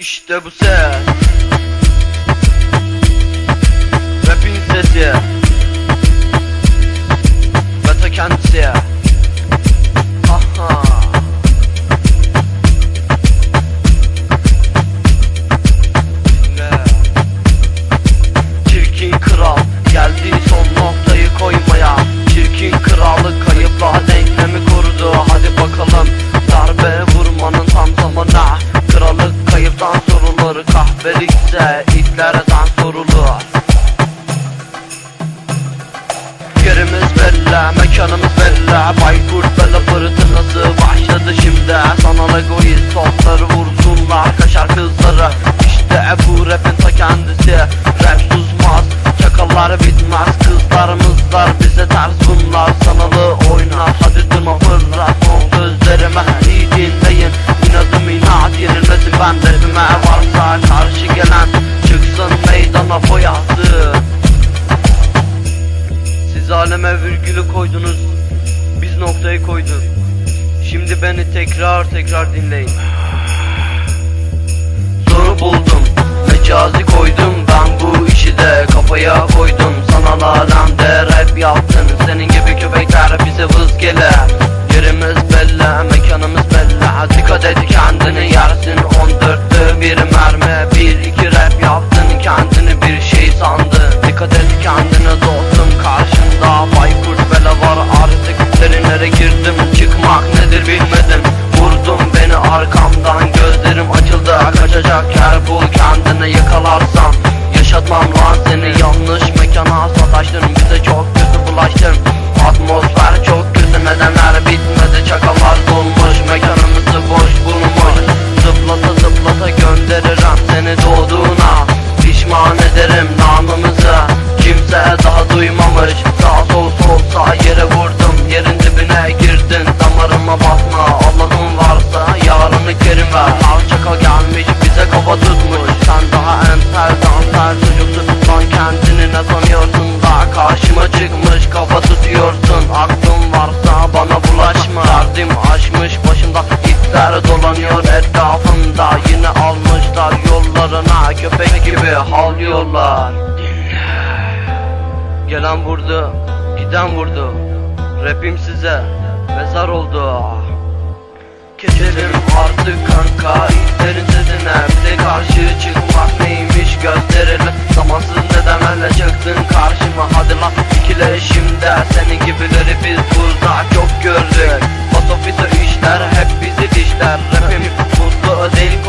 İşte bu ses. Rapin sesi kahvelikse itlerden sorulur. Yerimiz belli, mekanımız belli. Baykurt bela fırtınası başladı şimdi. Sanal egoist topları vursunlar kaşar kızları. İşte bu rapin ta kendisi. Rap susmaz, çakallar bitmez. Kızlarımızlar bize ters bunlar. Sanalı oynar, hadi durma fırlat Son sözlerime. İyi dinleyin koydunuz. Biz noktayı koyduk. Şimdi beni tekrar tekrar dinleyin. Soru buldum seni yanlış mekana sataştın Bize çok kötü bulaştın. Atmosfer çok kötü nedenler bitmedi? Çakallar dolmuş mekanımızı boş bulmuş. Zıplata zıplata gönderirim seni doğduğuna. Pişman ederim namımızı Kimse daha duymamış. Sağ sol sol sağ yere ağlıyorlar. Dinle. Gelen vurdu giden vurdu. Rapim size mezar oldu. Keselim artık kanka İsterin sesine bize karşı çıkmak neymiş gösterelim. Zamansız nedenlerle çıktın karşıma. Hadi lan ikile şimdi. Senin gibileri biz burada çok gördük. Basofita işler hep bizi dişler. Rapim mutlu değil